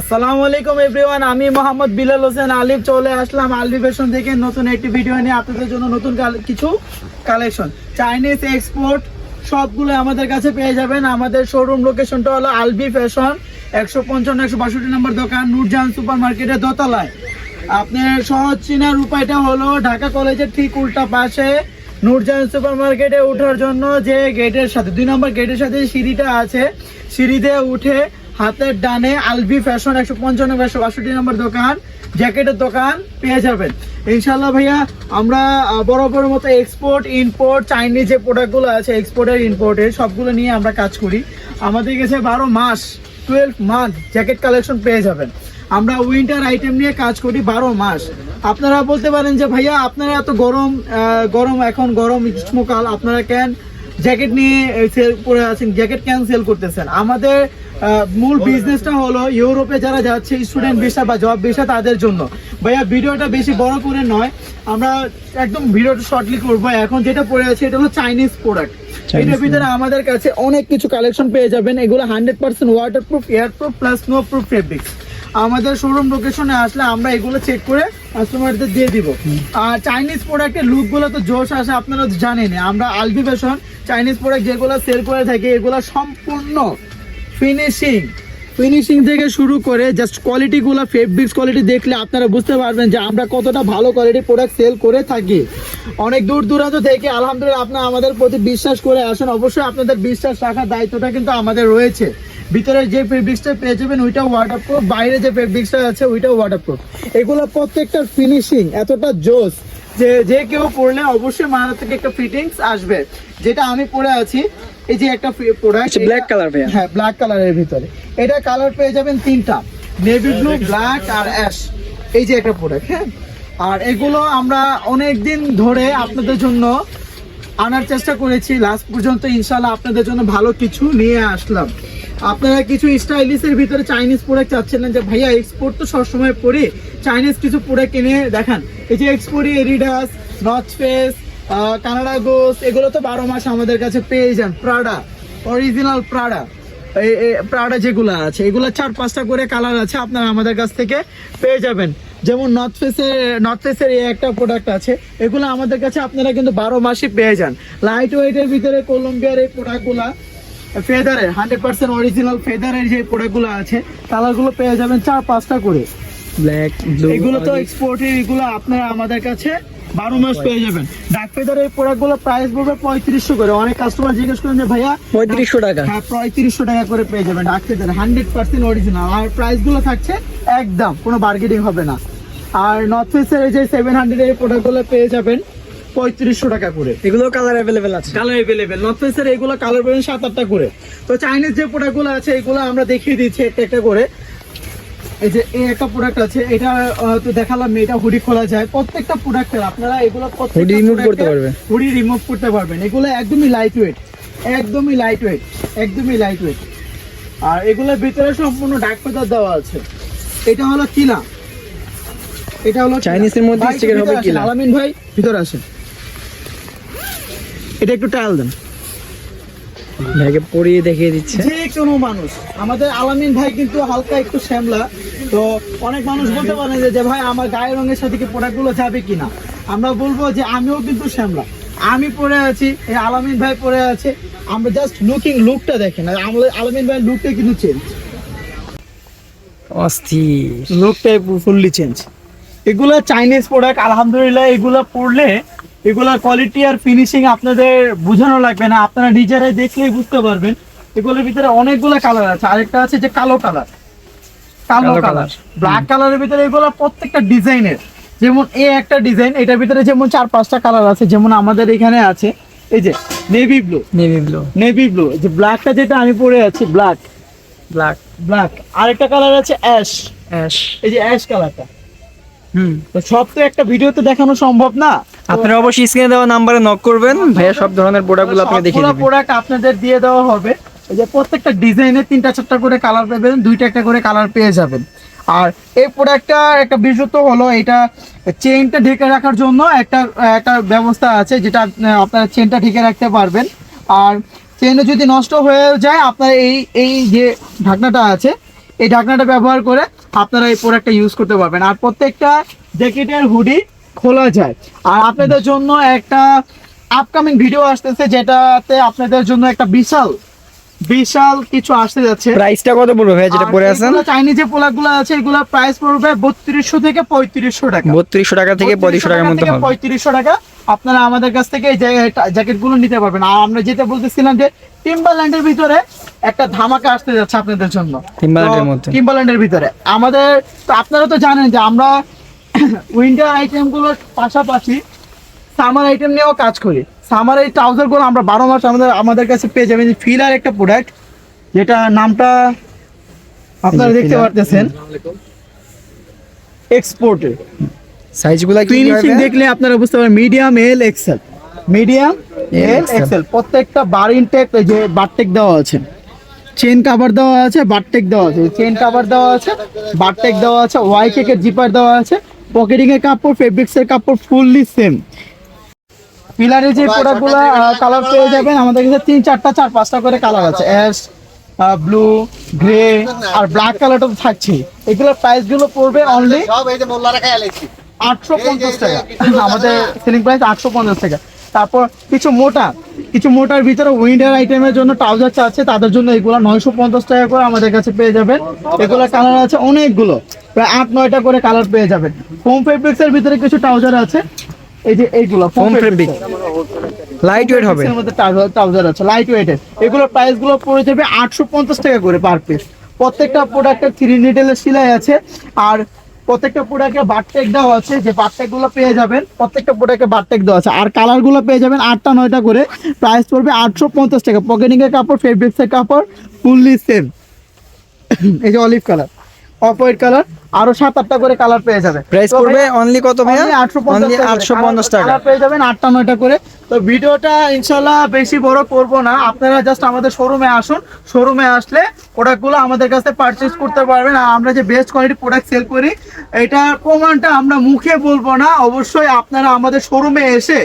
আসসালামু আলাইকুম এভরিওয়ান, আমি মোহাম্মদ বিলাল হোসেন আলিফ। চলে আসলাম আলবি ফ্যাশন থেকে নতুন একটি ভিডিও নিয়ে আপনাদের জন্য নতুন কিছু কালেকশন চাইনিজ এক্সপোর্ট সবগুলো আমাদের কাছে পেয়ে যাবেন। আমাদের শোরুম লোকেশনটা হলো আলবি ফ্যাশন একশো পঞ্চান্ন, একশো বাষট্টি নম্বর দোকান, নূরজাহান সুপার মার্কেটের দোতলায়। আপনার সহজ চিনার উপায়টা হলো ঢাকা কলেজের ঠিক উল্টা পাশে নূরজাহান সুপার মার্কেটে ওঠার জন্য যে গেটের সাথে দুই নম্বর গেটের সাথে সিঁড়িটা আছে। সিঁড়ি দিয়ে উঠে হাতের ডানে আলবি ফ্যাশন, একশো পঞ্চান্ন একশো বাষট্টি নম্বর দোকান, জ্যাকেটের দোকান পেয়ে যাবেন। ইনশাল্লাহ ভাইয়া, আমরা বরাবরের মতো এক্সপোর্ট ইম্পোর্ট চাইনিজ যে প্রোডাক্টগুলো আছে এক্সপোর্টের ইম্পোর্টের সবগুলো নিয়ে আমরা কাজ করি। আমাদের কাছে বারো মাস টুয়েলভ মান্থ জ্যাকেট কালেকশন পেয়ে যাবেন। আমরা উইন্টার আইটেম নিয়ে কাজ করি বারো মাস। আপনারা বলতে পারেন যে, ভাইয়া, আপনারা এত গরম গরম, এখন গরম, গ্রীষ্মকাল, আপনারা কেন জ্যাকেট নিয়ে সেল করে আছেন জ্যাকেট কেন সেল করতেছেন? আমাদের মূল বিজনেসটা হলো ইউরোপে যারা যাচ্ছে স্টুডেন্ট ভিসা বা জব ভিসা তাদের জন্য। ভাইয়া ভিডিওটা বেশি বড় করে নয় আমরা একদম ভিডিওটা শর্টলি করব। এখন যেটা পড়ে আছে এটা হলো চাইনিজ প্রোডাক্ট এটার ভিতরে আমাদের কাছে অনেক কিছু কালেকশন পেয়ে যাবেন। এগুলো hundred percent waterproof air proof plus no proof fabrics আমাদের শোরুম লোকেশনে আসলে আমরা এগুলো চেক করে কাস্টমারদের দিয়ে দিব। আর চাইনিজ প্রোডাক্টের লুকগুলো তো জোশ আসে আপনারা তো জানেনই। আমরা আলবি ফ্যাশন চাইনিজ প্রোডাক্ট যেগুলো সেল করে থাকি এগুলো সম্পূর্ণ ফিনিশিং ফিনিশিং থেকে শুরু করে জাস্ট কোয়ালিটিগুলো ফেব্রিক্স কোয়ালিটি দেখলে আপনারা বুঝতে পারবেন যে আমরা কতটা ভালো কোয়ালিটির প্রোডাক্ট সেল করে থাকি। অনেক দূর দূরান্ত থেকে আলহামদুলিল্লাহ আপনারা আমাদের প্রতি বিশ্বাস করে আসেন। অবশ্যই আপনাদের বিশ্বাস রাখার দায়িত্বটা কিন্তু আমাদের রয়েছে। ভিতরে যে ফেব্রিক্সটা পেয়ে যাবেন, ওইটা ওয়াটারপ্রুফ বাইরে যে ফেব্রিক্সটা আছে, ওইটাও ওয়াটারপ্রুফ এগুলো প্রত্যেকটার ফিনিশিং এতটা জোস যে যে কেউ পড়লে অবশ্যই মারা থেকে একটা ফিটিংস আসবে। যেটা আমি পরে আছি এই যে একটা প্রোডাক্ট ব্ল্যাক কালার হ্যাঁ ব্ল্যাক কালারের ভিতরে। এটা কালার পেয়ে যাবেন তিনটা। নেভি ব্লু ব্ল্যাক আর অ্যাশ এই যে একটা প্রোডাক্ট হ্যাঁ? আর এগুলো আমরা অনেক দিন ধরে আপনাদের জন্য আনার চেষ্টা করেছি। লাস্ট পর্যন্ত ইনশাল্লাহ আপনাদের জন্য ভালো কিছু নিয়ে আসলাম। আপনারা কিছু স্টাইলিশের ভিতরে চাইনিজ প্রোডাক্ট চাচ্ছিলেন যে ভাইয়া এক্সপোর্ট তো সবসময় পরি চাইনিজ কিছু প্রোডাক্ট কিনে দেখান। এই যে এক্সপোর্ট এরিডাস নর্থ ফেস কানাডা গোস এগুলো তো বারো মাস আমাদের কাছে পেয়ে যান। প্রাডা অরিজিনাল প্রাডা প্রাডা যেগুলো আছে এগুলো চার পাঁচটা করে কালার আছে আপনারা আমাদের কাছ থেকে পেয়ে যাবেন। যেমন নর্থ ফেসের নর্থ ফেসের এই একটা প্রোডাক্ট আছে এগুলো আমাদের কাছে আপনারা কিন্তু বারো মাসই পেয়ে যান। লাইট ওয়েটের ভিতরে কলম্বিয়ার এই প্রোডাক্টগুলা ফেদারের হান্ড্রেড পার্সেন্ট অরিজিনাল ফেদারের যে প্রোডাক্টগুলো আছে কালারগুলো পেয়ে যাবেন চার পাঁচটা করে। ব্ল্যাক এগুলো তো এক্সপোর্টের এগুলো আপনারা আমাদের কাছে বারো মাস পেয়ে যাবেন। ডাক ফেদারের প্রোডাক্টগুলো প্রাইস পড়বে পঁয়ত্রিশশো করে। অনেক কাস্টমার জিজ্ঞেস করেন যে ভাইয়া পঁয়ত্রিশশো টাকা। হ্যাঁ পঁয়ত্রিশশো টাকা করে পেয়ে যাবেন duck feather hundred percent original আর প্রাইসগুলো থাকছে একদম কোনো বার্গেনিং হবে না। আর নর্থ ফেসের এই যে সেভেন হান্ড্রেড এর প্রোডাক্টগুলো পেয়ে যাবেন পঁয়ত্রিশশো টাকা করে। এগুলো কালার অ্যাভেলেবেল আছে। কালার এভেলেবেল নর্থ ফেসের এগুলো কালার পাবেন সাত আটটা করে। তো চাইনিজ যে প্রোডাক্টগুলো আছে এগুলো আমরা দেখিয়ে দিচ্ছি একটা একটা করে। এই যে এই একটা প্রোডাক্ট আছে এটা তো দেখালাম এটা হুডি খোলা যায়। প্রত্যেকটা প্রোডাক্টের আপনারা এগুলো Hoodie remove করতে পারবে। হুডি রিমুভ করতে পারবেন। এগুলো একদমই লাইট ওয়েট একদমই লাইট ওয়েট একদমই লাইট ওয়েট আর এগুলোর ভিতরে সম্পূর্ণ ডাক পেদার দেওয়া আছে। এটা হলো কিনা? এটা হলো কিনা। চাইনিজের মধ্যে sticker হবে কিনা। আলামিন ভাই ভিতরে আসেন। এটা একটু টায়াল দেন। ভাইকে পরিয়ে দেখিয়ে দিচ্ছে। যে কোনো মানুষ। আমাদের আলামিন ভাই কিন্তু হালকা একটু শ্যামলা। তো অনেক মানুষ বলতে পারে যে, ভাই আমার গায়ের রঙের সাথে কি প্রোডাক্টগুলো যাবে কিনা? আমরা বলব যে আমিও কিন্তু শ্যামলা। আমি পরে আছি এই আলামিন ভাই পরে আছে। আমরা জাস্ট লুকিং লুকটা দেখেন। আর আলামিন ভাই লুকটা কিন্তু চেঞ্জ অস্থির। লুকটাই ফুললি চেঞ্জ এগুলা চাইনিজ প্রোডাক্ট আলহামদুলিল্লাহ এগুলা পড়লে এগুলোর কোয়ালিটি আর ফিনিশিং আপনাদের বোঝানো লাগবে না। আপনারা নিজেরাই দেখলেই বুঝতে পারবেন। এগুলোর ভিতরে অনেকগুলো কালার আছে। আরেকটা আছে যে কালো কালার কালো কালো কালার ব্ল্যাক কালারের ভিতরে এগুলো প্রত্যেকটা ডিজাইনের। যেমন এ একটা ডিজাইন এটার ভিতরে যেমন চার পাঁচটা কালার আছে যেমন আমাদের এখানে আছে। এই যে navy blue navy blue navy blue যে ব্ল্যাকটা যেটা আমি পরে আছি ব্ল্যাক ব্ল্যাক ব্ল্যাক আরেকটা কালার আছে অ্যাশ অ্যাশ এই যে অ্যাশ কালারটা সব তো একটা ভিডিওতে দেখানো সম্ভব না। আপনারা অবশ্যই স্ক্রিনে দেওয়া নাম্বারে নক করবেন। ভাইয়া সব ধরনের প্রোডাক্টগুলো আপনাকে দেখিয়ে দিবেন প্রোডাক্ট আপনাদের দিয়ে দেওয়া হবে। এই যে প্রত্যেকটা ডিজাইনের তিনটা চারটা করে কালার পাবেন দুইটা একটা করে কালার পেয়ে যাবেন। আর এই প্রোডাক্টটা একটা বিশেষত্ব হলো এটা চেইনটা ঢেকে রাখার জন্য একটা একটা ব্যবস্থা আছে যেটা আপ- আপনারা চেনটা ঢেকে রাখতে পারবেন। আর চেনটা যদি নষ্ট হয়ে যায় আপনার এই এই যে ঢাকনাটা আছে এই ঢাকনাটা ব্যবহার করে আপনারা এই প্রোডাক্টটা ইউজ করতে পারবেন। আর প্রত্যেকটা জ্যাকেটের হুডি খোলা যায়। আর আপনাদের জন্য একটা আপকামিং ভিডিও আসতেছে যেটাতে আপনাদের জন্য একটা বিশাল বিশাল কিছু আসতে যাচ্ছে। প্রাইসটা কত পড়বে ভাইয়া যেটা পরে আছেন? চাইনিজ যে প্রোডাক্টগুলো আছে এগুলো প্রাইস পড়বে বত্রিশশো থেকে পঁয়ত্রিশশো টাকা। বত্রিশশো টাকা থেকে পঁয়ত্রিশশো টাকার মধ্যে হবে। পঁয়ত্রিশশো টাকা। আপনারা আমাদের কাছ থেকে এই জ্যাকেটগুলো নিতে পারবেন। আর আমরা যেটা বলতেছিলাম যে টিম্বারল্যান্ডের ভিতরে একটা ধামাকা আসতে যাচ্ছে আপনাদের জন্য। টিম্বারল্যান্ডের মধ্যে। টিম্বারল্যান্ডের ভিতরে। আমাদের তো আপনারা তো জানেন যে আমরা উইন্টার আইটেমগুলোর পাশাপাশি সামার আইটেম নিয়েও কাজ করি। সামার এই ট্রাউজারগুলো আমরা বারো মাস আমাদের আমাদের কাছে পেয়ে যাবেন ফিলার একটা প্রোডাক্ট যেটা নামটা আপনারা দেখতে পারতেছেন। এক্সপোর্টের সাইজগুলো ফিনিশিং? দেখলে আপনারা বুঝতে পারবেন medium L XL medium L XL প্রত্যেকটা বার ইনটেক যে বারটেক দেওয়া আছে। চেন কভার দেওয়া আছে বারটেক দেওয়া আছে। চেন কভার দেওয়া আছে বারটেক দেওয়া আছে ওয়াই চেকের জিপার দেওয়া আছে। পকেটিং এর কাপড় ফেব্রিক্স এর কাপড় ফুললি সেম পিলারের যে প্রোডাক্টগুলো কালার পেয়ে যাবেন আমাদের কাছে তিন চারটা চার পাঁচটা করে কালার আছে। অ্যাশ ব্লু গ্রে আর ব্ল্যাক কালারটা তো থাকছেই। এগুলোর প্রাইসগুলো পড়বে অনলি সব এই যে মোল্লারা খাই আলাইছি আটশো পঞ্চাশ টাকা। আমাদের সেলিং প্রাইস আটশো পঞ্চাশ টাকা। তারপর কিছু মোটা কিছু মোটার ভিতরে উইন্টার আইটেমের জন্য ট্রাউজার আছে তাদের জন্য এগুলো নয়শো পঞ্চাশ টাকা করে আমাদের কাছে পেয়ে যাবেন। এগুলো কালার আছে অনেকগুলো প্রায় আট নয়টা করে কালার পেয়ে যাবেন। হোম ফেব্রিক্স এর ভিতরে কিছু ট্রাউজার আছে। এই যে এইগুলো fabrics এর। লাইট ওয়েট হবে এর মধ্যে ট্রাউজার আছে লাইট ওয়েটের এগুলোর প্রাইসগুলো পড়ে যাবে আটশো পঞ্চাশ টাকা করে পার পিস প্রত্যেকটা প্রোডাক্টের থ্রি নিডেলের সেলাই আছে। আর প্রত্যেকটা প্রোডাক্টে বারটেক দেওয়া আছে যে বারটেকগুলো পেয়ে যাবেন প্রত্যেকটা প্রোডাক্টে বারটেক দেওয়া আছে। আর কালারগুলো পেয়ে যাবেন আটটা নয়টা করে। প্রাইস পড়বে আটশো পঞ্চাশ টাকা। পকেটিং এর কাপড় ফেব্রিক্স এর কাপড় ফুললি সেম এই যে olive colour off white colour আরও সাত আটটা করে কালার পেয়ে যাবে প্রাইস পড়বে অনলি কত ভাইয়া? Only 850 অনলি টাকা করে। আটশো পঞ্চাশ টাকা। পেয়ে যাবেন আটটা নয়টা করে। তো ভিডিওটা ইনশাল্লাহ বেশি বড় করব না। আপনারা জাস্ট আমাদের শোরুমে আসুন। শোরুমে আসলে প্রোডাক্টগুলো আমাদের কাছে পারচেজ করতে পারবেন। আর আমরা যে বেস্ট কোয়ালিটি প্রোডাক্ট সেল করি এটার প্রমাণটা আমরা মুখে বলব না। অবশ্যই আপনারা আমাদের শোরুমে এসে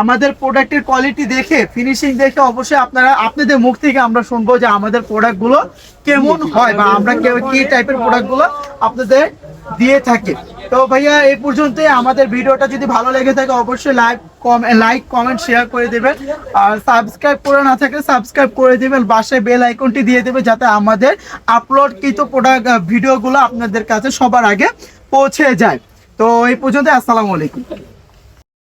আমাদের প্রোডাক্টের কোয়ালিটি দেখে ফিনিশিং দেখে অবশ্যই আপনারা, আপনাদের মুখ থেকে আমরা শুনব যে আমাদের প্রোডাক্টগুলো কেমন হয় বা আমরা কি টাইপের প্রোডাক্টগুলো আপনাদের দিয়ে থাকি। তো ভাইয়া, এই পর্যন্তই। আমাদের ভিডিওটা যদি ভালো লেগে থাকে, অবশ্যই লাইক লাইক কমেন্ট শেয়ার করে দেবেন। আর সাবস্ক্রাইব করে না থাকলে সাবস্ক্রাইব করে দেবেন। বাসায় বেল আইকনটি দিয়ে দেবে যাতে আমাদের আপলোডকৃত প্রোডাক্ট ভিডিওগুলো আপনাদের কাছে সবার আগে পৌঁছে যায়। তো এই পর্যন্ত আসসালামু আলাইকুম।